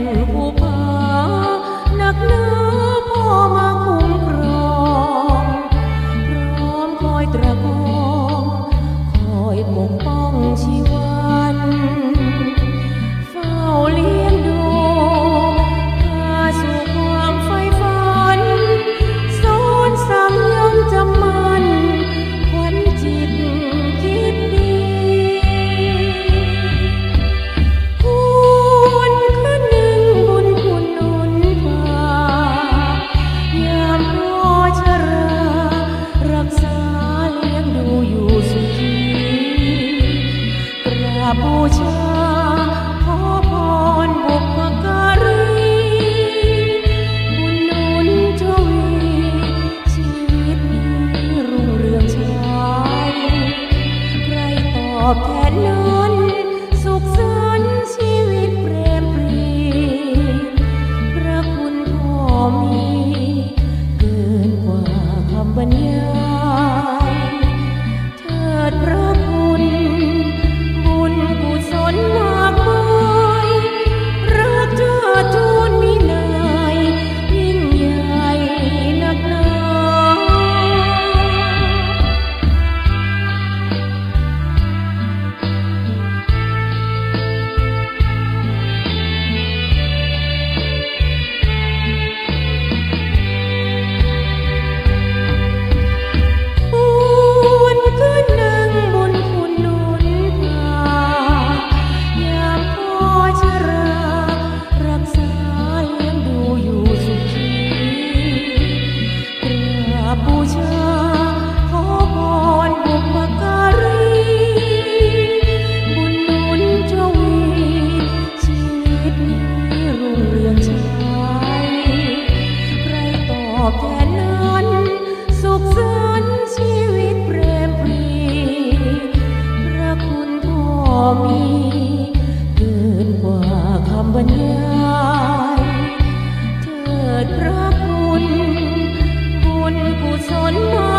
Nữ vô. ควบรรยายเถิดพระคุณ บุญกุศลมา